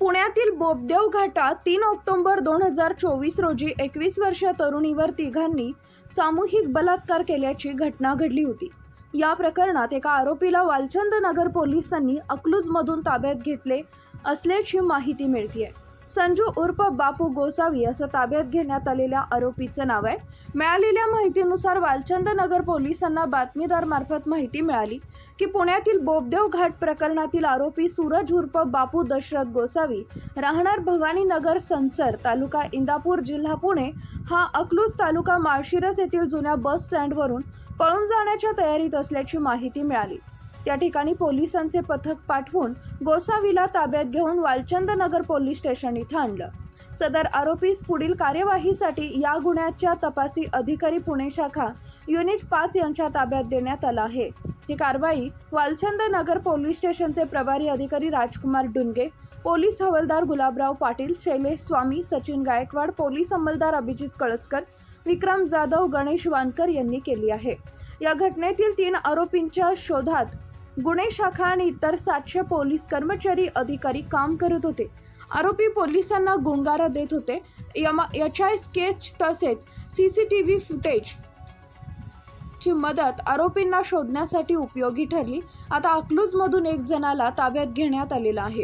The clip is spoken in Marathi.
पुण्यातील बोबदेव घाटात तीन ऑक्टोबर दोन हजार चोवीस रोजी एकवीस वर्षीय तरुणीवर तिघांनी सामूहिक बलात्कार केल्याची घटना घडली होती. या प्रकरणात एका आरोपीला वालचंद नगर पोलिसांनी अकलूजमधून ताब्यात घेतले असल्याची माहिती मिळतीये. संजू उर्फ बापू गोसावी असं ताब्यात घेण्यात आलेल्या आरोपीचं नाव आहे. मिळालेल्या माहितीनुसार वालचंद नगर पोलिसांना बातमीदार मार्फत माहिती मिळाली. की पुण्यातील बोबदेव घाट प्रकरणातील आरोपी सूरज उर्फ बापू दशरथ गोसावी राहणार भवानीनगर संसर तालुका इंदापूर जिल्हा पुणे हा अकलूज तालुका माळशिरस येथील जुन्या बस स्टँडवरून पळून जाण्याच्या तयारीत असल्याची माहिती मिळाली. त्या ठिकाणी पोलिसांचे पथक पाठवून गोसावीला ताब्यात घेऊन वालचंद नगर पोलीस स्टेशन इथं आणलं सदर आरोपीस पुढील कार्यवाहीसाठी या गुन्ह्याच्या तपासी अधिकारी पुणे शाखा युनिट पाच यांच्या ताब्यात देण्यात आला आहे. ही कारवाई वालचंद नगर पोलीस स्टेशनचे प्रभारी अधिकारी राजकुमार डुनगे पोलीस हवालदार गुलाबराव पाटील शैलेश स्वामी सचिन गायकवाड पोलीस अंमलदार अभिजित कळसकर विक्रम जाधव गणेश वानकर यांनी केली आहे. या घटनेतील तीन आरोपींच्या शोधात गुन्हे शाखा आणि इतर सातशे पोलीस कर्मचारी अधिकारी काम करत होते. आरोपी पोलिसांना गुंगारा देत होते. एच आय स्केच तसेच C C T V footage ची मदत आरोपींना शोधण्यासाठी उपयोगी ठरली. आता अकलूजमधून एक जणाला ताब्यात घेण्यात आलेला आहे.